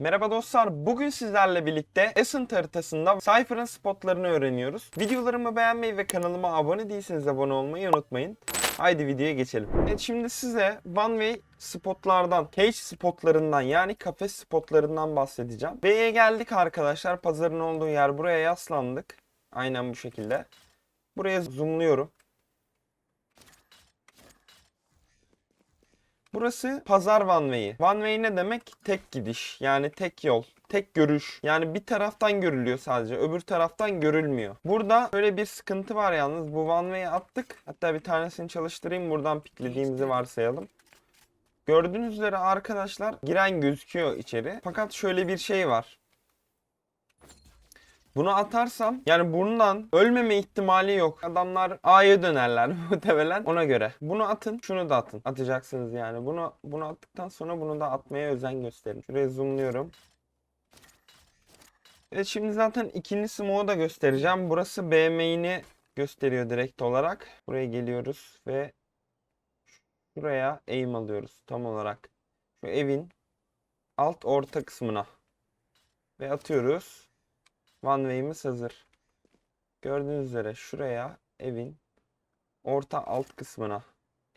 Merhaba dostlar, bugün sizlerle birlikte Ascent haritasında Cypher'ın spotlarını öğreniyoruz. Videolarımı beğenmeyi ve kanalıma abone değilseniz abone olmayı unutmayın. Haydi videoya geçelim. Evet şimdi size One Way spotlardan, cage spotlarından yani kafes spotlarından bahsedeceğim. B'ye geldik arkadaşlar. Pazarın olduğu yer buraya yaslandık. Aynen bu şekilde. Buraya zoomluyorum. Burası pazar one way'i. One way ne demek? Tek gidiş. Yani tek yol. Tek görüş. Yani bir taraftan görülüyor sadece. Öbür taraftan görülmüyor. Burada böyle bir sıkıntı var yalnız. Bu one way'i attık. Hatta bir tanesini çalıştırayım. Buradan piklediğimizi varsayalım. Gördüğünüz üzere arkadaşlar giren gözüküyor içeri. Fakat şöyle bir şey var. Bunu atarsam yani bundan ölmeme ihtimali yok. Adamlar A'ya dönerler muhtemelen ona göre. Bunu atın, şunu da atın. Atacaksınız yani. Bunu bunu attıktan sonra bunu da atmaya özen gösterin. Şuraya zoomluyorum. Evet şimdi zaten ikinci smoke'u da göstereceğim. Burası B main'i gösteriyor direkt olarak. Buraya geliyoruz ve şuraya aim alıyoruz tam olarak. Şu evin alt orta kısmına. Ve atıyoruz. One way'imiz hazır. Gördüğünüz üzere şuraya evin orta alt kısmına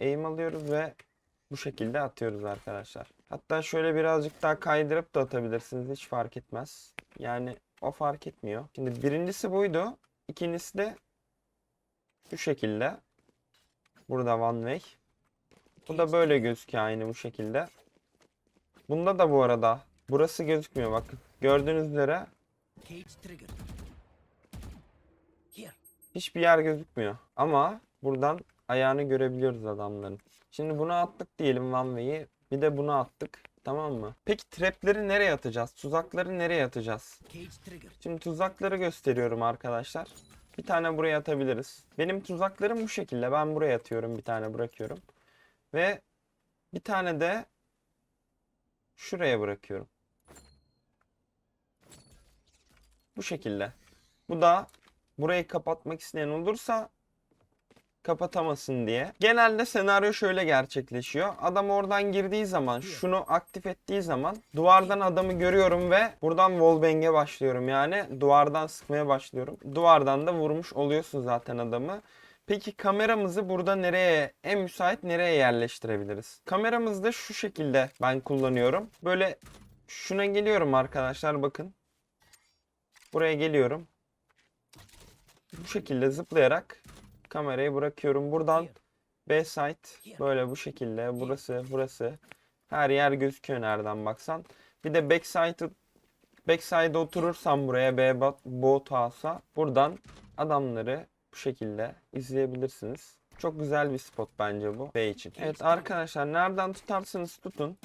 aim alıyoruz ve bu şekilde atıyoruz arkadaşlar. Hatta şöyle birazcık daha kaydırıp da atabilirsiniz. Hiç fark etmez. Yani o fark etmiyor. Şimdi birincisi buydu. İkincisi de şu şekilde. Burada one way. Bu da böyle gözüküyor aynı bu şekilde. Bunda da bu arada burası gözükmüyor bakın. Gördüğünüz üzere. Hiçbir yer gözükmüyor. Ama buradan ayağını görebiliyoruz adamların. Şimdi bunu attık diyelim one way'i. Bir de bunu attık. Tamam mı? Peki trapleri nereye atacağız? Tuzakları nereye atacağız? Şimdi tuzakları gösteriyorum arkadaşlar. Bir tane buraya atabiliriz. Benim tuzaklarım bu şekilde. Ben buraya atıyorum. Bir tane bırakıyorum. Ve bir tane de şuraya bırakıyorum. Bu şekilde. Bu da burayı kapatmak isteyen olursa kapatamasın diye. Genelde senaryo şöyle gerçekleşiyor. Adam oradan girdiği zaman, şunu aktif ettiği zaman duvardan adamı görüyorum ve buradan wallbang'e başlıyorum. Yani duvardan sıkmaya başlıyorum. Duvardan da vurmuş oluyorsun zaten adamı. Peki kameramızı burada nereye, en müsait nereye yerleştirebiliriz? Kameramızı da şu şekilde ben kullanıyorum. Böyle şuna geliyorum arkadaşlar bakın. Buraya geliyorum. Bu şekilde zıplayarak kamerayı bırakıyorum. Buradan B site böyle bu şekilde burası burası her yer gözüküyor nereden baksan. Bir de back site'ı backside'e oturursam buraya B bot alsa buradan adamları bu şekilde izleyebilirsiniz. Çok güzel bir spot bence bu B için. Evet arkadaşlar nereden tutarsanız tutun.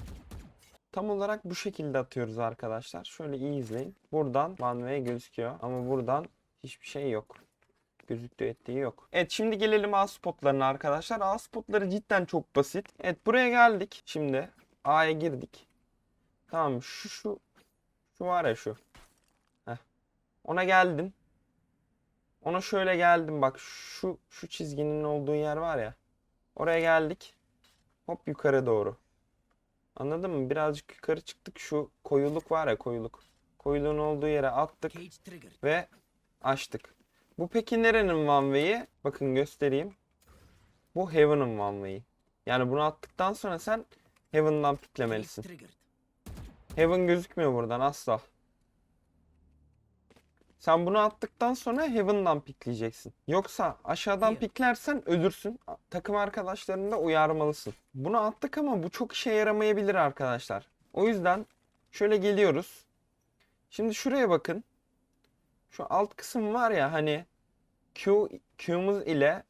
Tam olarak bu şekilde atıyoruz arkadaşlar. Şöyle iyi izleyin. Buradan way gözüküyor ama buradan hiçbir şey yok. Gözüktüğü ettiği yok. Evet şimdi gelelim A spotlarına arkadaşlar. A spotları cidden çok basit. Evet buraya geldik. Şimdi A'ya girdik. Tamam şu şu şu var ya şu. Heh. Ona geldim. Ona şöyle geldim bak şu şu çizginin olduğu yer var ya. Oraya geldik. Hop yukarı doğru. Anladın mı? Birazcık yukarı çıktık. Şu koyuluk var ya koyuluk. Koyuluğun olduğu yere attık ve açtık. Bu peki nerenin one way'i? Bakın göstereyim. Bu Heaven'ın one way'i. Yani bunu attıktan sonra sen Heaven'dan piklemelisin. Heaven gözükmüyor buradan asla. Sen bunu attıktan sonra Heaven'dan pikleyeceksin. Yoksa aşağıdan Here. piklersen ölürsün. Takım arkadaşlarını da uyarmalısın. Bunu attık ama bu çok işe yaramayabilir arkadaşlar. O yüzden şöyle geliyoruz. Şimdi şuraya bakın. Şu alt kısım var ya hani Q, Q'muz ile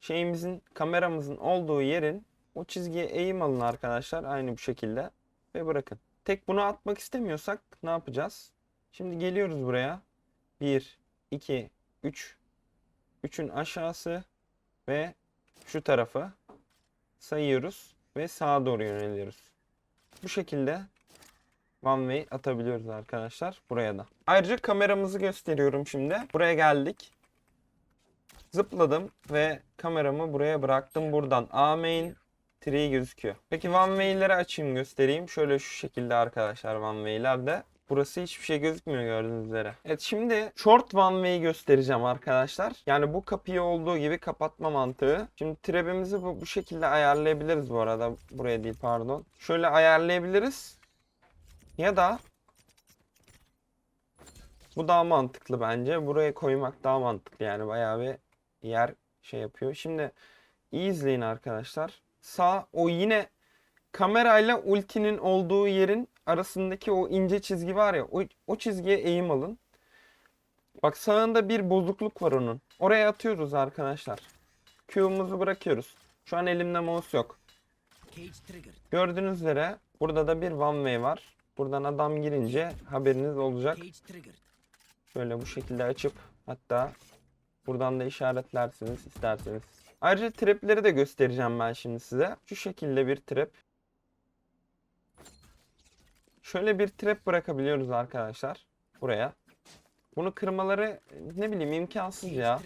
şeyimizin kameramızın olduğu yerin o çizgiye eğim alın arkadaşlar. Aynı bu şekilde. Ve bırakın. Tek bunu atmak istemiyorsak ne yapacağız? Şimdi geliyoruz buraya. 1, 2, 3. 3'ün aşağısı ve şu tarafı sayıyoruz ve sağa doğru yöneliyoruz. Bu şekilde one way atabiliyoruz arkadaşlar buraya da. Ayrıca kameramızı gösteriyorum şimdi. Buraya geldik. Zıpladım ve kameramı buraya bıraktım buradan. A main tree gözüküyor. Peki one way'leri açayım göstereyim. Şöyle şu şekilde arkadaşlar one way'ler de. Burası hiçbir şey gözükmüyor gördüğünüz üzere. Evet şimdi short one way göstereceğim arkadaşlar. Yani bu kapıyı olduğu gibi kapatma mantığı. Şimdi trap'imizi bu, bu şekilde ayarlayabiliriz bu arada. Buraya değil pardon. Şöyle ayarlayabiliriz. Ya da bu daha mantıklı bence. Buraya koymak daha mantıklı yani bayağı bir yer şey yapıyor. Şimdi iyi izleyin arkadaşlar. Sağ o yine kamerayla ultinin olduğu yerin arasındaki o ince çizgi var ya o, o çizgiye eğim alın. Bak sağında bir bozukluk var onun. Oraya atıyoruz arkadaşlar. Q'umuzu bırakıyoruz. Şu an elimde mouse yok. Gördüğünüz üzere burada da bir one way var. Buradan adam girince haberiniz olacak. Şöyle bu şekilde açıp hatta buradan da işaretlersiniz isterseniz. Ayrıca trapleri de göstereceğim ben şimdi size. Şu şekilde bir trap. Şöyle bir trap bırakabiliyoruz arkadaşlar. Buraya. Bunu kırmaları ne bileyim imkansız ya.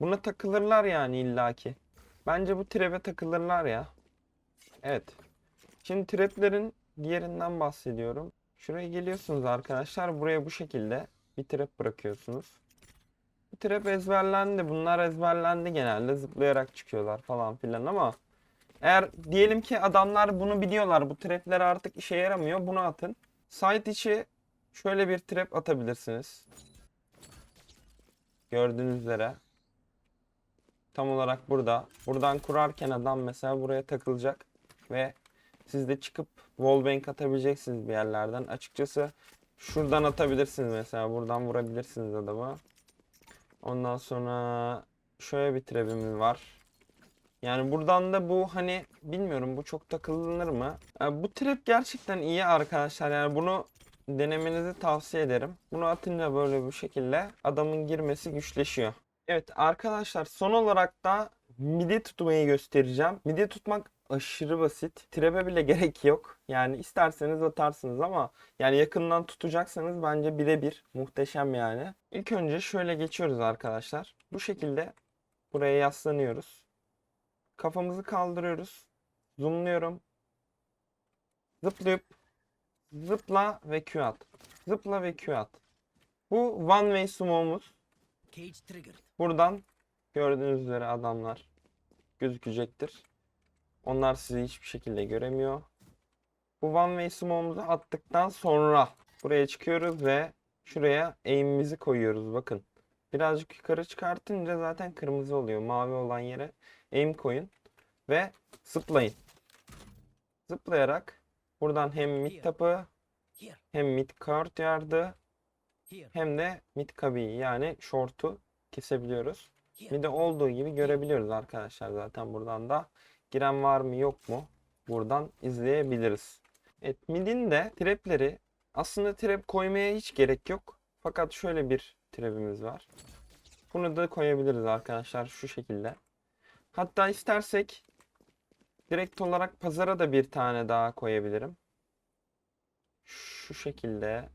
Buna takılırlar yani illaki. Bence bu trap'e takılırlar ya. Evet. Şimdi trap'lerin diğerinden bahsediyorum. Şuraya geliyorsunuz arkadaşlar. Buraya bu şekilde bir trap bırakıyorsunuz. Bu trap ezberlendi. Bunlar ezberlendi genelde. Zıplayarak çıkıyorlar falan filan ama eğer diyelim ki adamlar bunu biliyorlar. Bu trapler artık işe yaramıyor. Bunu atın. Site içi şöyle bir trap atabilirsiniz. Gördüğünüz üzere. Tam olarak burada. Buradan kurarken adam mesela buraya takılacak ve siz de çıkıp wallbang atabileceksiniz bir yerlerden. Açıkçası şuradan atabilirsiniz mesela. Buradan vurabilirsiniz adamı. Ondan sonra şöyle bir trap'imiz var. Yani buradan da bu hani bilmiyorum bu çok takılınır mı? Yani bu trap gerçekten iyi arkadaşlar. Yani bunu denemenizi tavsiye ederim. Bunu atınca böyle bu şekilde adamın girmesi güçleşiyor. Evet arkadaşlar son olarak da midi tutmayı göstereceğim. Midi tutmak aşırı basit. Trap'e bile gerek yok. Yani isterseniz atarsınız ama yani yakından tutacaksanız bence birebir muhteşem yani. İlk önce şöyle geçiyoruz arkadaşlar. Bu şekilde buraya yaslanıyoruz. Kafamızı kaldırıyoruz. Zoomluyorum. Zıplayıp zıpla ve Q at. Zıpla ve Q at. Bu one way sumo'muz. Buradan gördüğünüz üzere adamlar gözükecektir. Onlar sizi hiçbir şekilde göremiyor. Bu one way sumo'muzu attıktan sonra buraya çıkıyoruz ve şuraya aim'imizi koyuyoruz. Bakın. Birazcık yukarı çıkartınca zaten kırmızı oluyor. Mavi olan yere aim koyun ve zıplayın. Zıplayarak buradan hem mid tapı hem mid courtyard'ı Here. hem de mid kabiyi yani short'u kesebiliyoruz. Mid'e olduğu gibi görebiliyoruz arkadaşlar zaten buradan da. Giren var mı yok mu? Buradan izleyebiliriz. Evet mid'in de trapleri aslında trap koymaya hiç gerek yok. Fakat şöyle bir trap'imiz var. Bunu da koyabiliriz arkadaşlar şu şekilde. Hatta istersek direkt olarak pazara da bir tane daha koyabilirim. Şu şekilde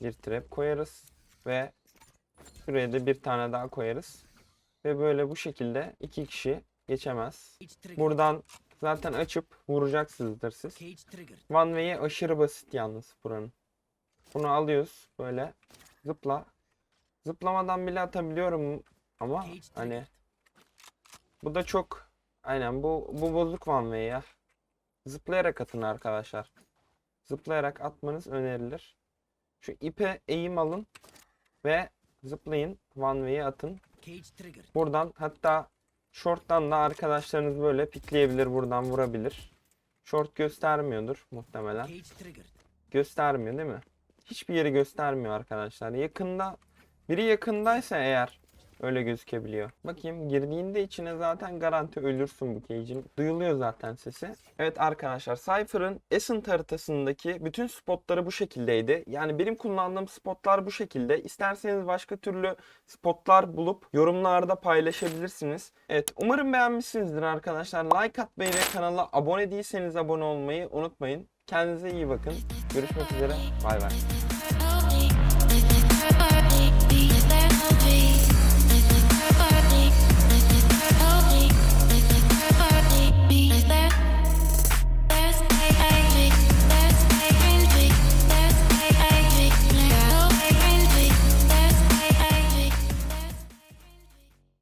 bir trap koyarız ve şuraya da bir tane daha koyarız. Ve böyle bu şekilde iki kişi geçemez. Buradan zaten açıp vuracaksınızdır siz. One way'i aşırı basit yalnız buranın. Bunu alıyoruz böyle zıpla. Zıplamadan bile atabiliyorum ama hani. Bu da çok aynen bu bu bozuk one way ya. Zıplayarak atın arkadaşlar. Zıplayarak atmanız önerilir. Şu ipe eğim alın ve zıplayın one way'i atın. Buradan hatta short'tan da arkadaşlarınız böyle pikleyebilir buradan vurabilir. Short göstermiyordur muhtemelen. Göstermiyor değil mi? Hiçbir yeri göstermiyor arkadaşlar. Yakında biri yakındaysa eğer öyle gözükebiliyor. Bakayım girdiğinde içine zaten garanti ölürsün bu cage'in. Duyuluyor zaten sesi. Evet arkadaşlar Cypher'ın Ascent haritasındaki bütün spotları bu şekildeydi. Yani benim kullandığım spotlar bu şekilde. İsterseniz başka türlü spotlar bulup yorumlarda paylaşabilirsiniz. Evet umarım beğenmişsinizdir arkadaşlar. Like atmayı ve kanala abone değilseniz abone olmayı unutmayın. Kendinize iyi bakın. Görüşmek üzere. Bay bay.